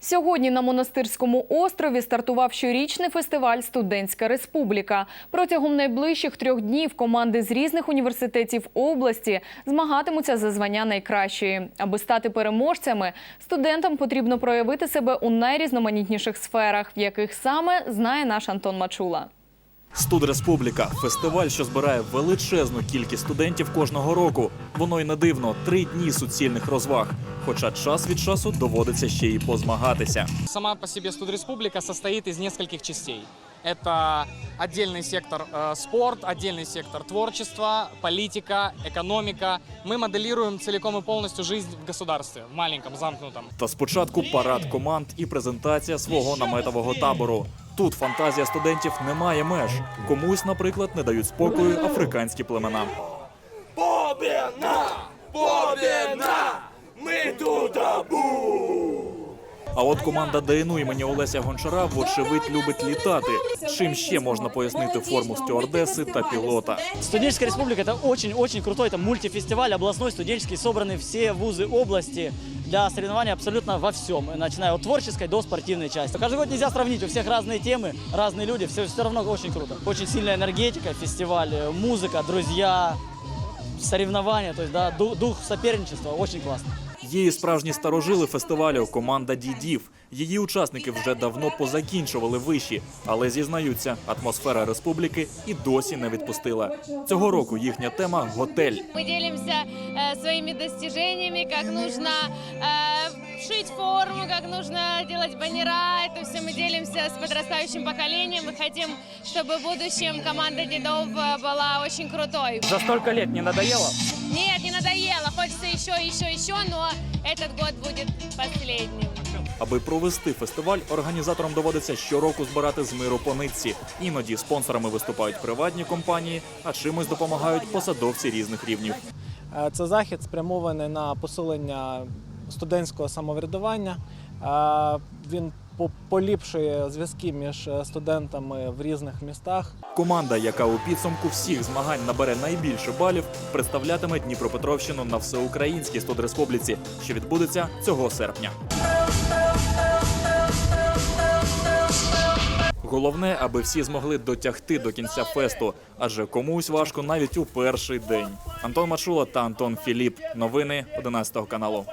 Сьогодні на монастирському острові стартував щорічний фестиваль Студентська республіка. Протягом найближчих трьох днів команди з різних університетів області змагатимуться за звання найкращої. Аби стати переможцями, студентам потрібно проявити себе у найрізноманітніших сферах, в яких саме знає наш Антон Мачула. Студреспубліка фестиваль, що збирає величезну кількість студентів кожного року. Воно й не дивно три дні суцільних розваг. Хоча час від часу доводиться ще й позмагатися. Сама по себе студреспублика состоит из нескольких частей. Это отдельный сектор э, спорт, отдельный сектор творчество, политика, экономика. Мы моделируем целиком и полностью жизнь в государстве, в маленьком, замкнутом. Та спочатку парад команд і презентація свого наметового табору. Тут фантазія студентів не має меж. Комусь, наприклад, не дають спокою африканські племена. Побіна! Побіна! Ми тут А от команда ДНУ імені Олеся Гончара, вочевидь, любить літати. Чим ще можна пояснити форму стюардеси та пілота? Студенческая республика это очень-очень крутой, это мультифестиваль областной студенческий, собраны все вузы области для соревнований абсолютно во всем, начиная от творческой до спортивной части. Каждый год нельзя сравнить, у всех разные темы, разные люди, все, все равно очень круто. Очень сильная энергетика, фестиваль, э, музыка, друзья, соревнования, то есть да, дух, дух соперничества, очень классно. Є і справжні старожили фестивалю команда дідів. Її учасники вже давно позакінчували виші, але зізнаються, атмосфера республіки і досі не відпустила. Цього року їхня тема готель. Мы делимся э, своими достижениями, как нужно э, шить форму, как нужно делать баннера. Это все мы делимся с подрастающим поколением. Мы хотим, чтобы в будущем команда дедов э, была очень крутой. За столько лет не надоело? Нет, не надоело. Хочется еще, еще, еще, но этот год будет последним. Аби провести фестиваль, організаторам доводиться щороку збирати з миру по нитці. Іноді спонсорами виступають приватні компанії, а чимось допомагають посадовці різних рівнів. Е, Це захід спрямований на посилення студентського самоврядування. Е, Він поліпшує зв'язки між е, студентами в різних містах. Команда, яка у підсумку всіх змагань набере найбільше балів, представлятиме Дніпропетровщину на всеукраїнській студреспубліці, що відбудеться цього серпня. Головне, аби всі змогли дотягти до кінця фесту, адже комусь важко навіть у перший день. Антон Мачула та Антон Філіп. Новини 11 каналу.